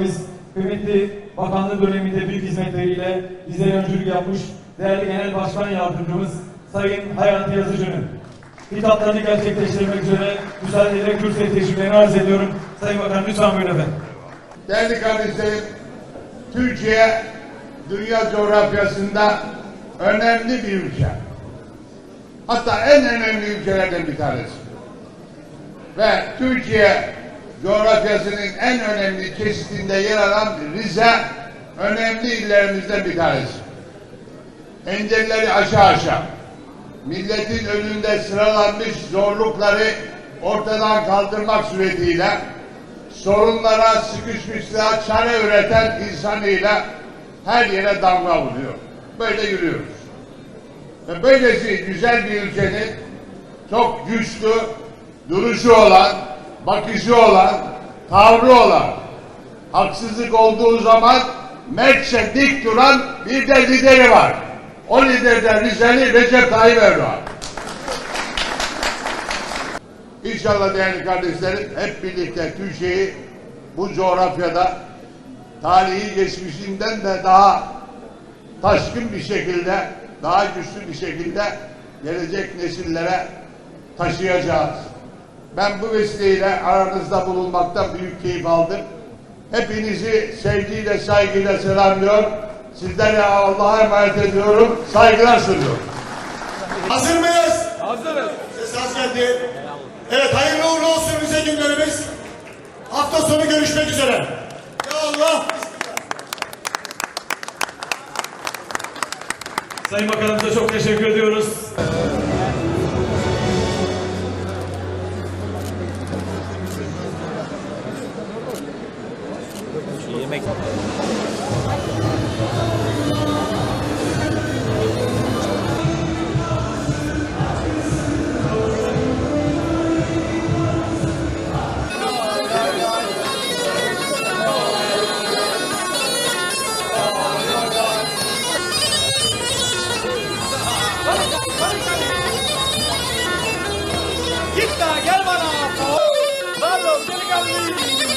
Biz kıymetli bakanlık döneminde büyük hizmetleriyle bize öncülük yapmış değerli Genel Başkan Yardımcımız Sayın Hayati Yazıcı'nın hitaplarını gerçekleştirmek üzere müsaadeyle kürsüye teşriflerini arz ediyorum. Sayın Bakan lütfen buyurun efendim. Değerli kardeşlerim, Türkiye dünya coğrafyasında önemli bir ülke. Hatta en önemli ülkelerden bir tanesi. Ve Türkiye coğrafyasının en önemli kesitinde yer alan Rize önemli illerimizden bir tanesi. Engelleri aşağı aşağı milletin önünde sıralanmış zorlukları ortadan kaldırmak suretiyle sorunlara sıkışmışlığa çare üreten insanıyla her yere damga vuruyor. Böyle yürüyoruz. Ve böylesi güzel bir ülkenin çok güçlü duruşu olan, bakışı olan, tavrı olan, haksızlık olduğu zaman mertçe dik duran bir de lideri var. O lider de Rizeli Recep Tayyip Erdoğan. İnşallah değerli kardeşlerim hep birlikte Türkiye'yi bu coğrafyada tarihi geçmişinden de daha taşkın bir şekilde, daha güçlü bir şekilde gelecek nesillere taşıyacağız. Ben bu vesileyle aranızda bulunmaktan büyük keyif aldım. Hepinizi sevgiyle, saygıyla selamlıyor. Sizlere Allah'a emanet ediyorum. Saygılar sunuyorum. Hazır mıyız? Hazırız. Ses az geldi. Evet hayırlı uğurlu olsun bize günlerimiz. Hafta sonu görüşmek üzere. Ya Allah. Sayın Bakanımıza çok teşekkür ediyoruz. Yemek Git daha gel bana. Pardon delikanlı.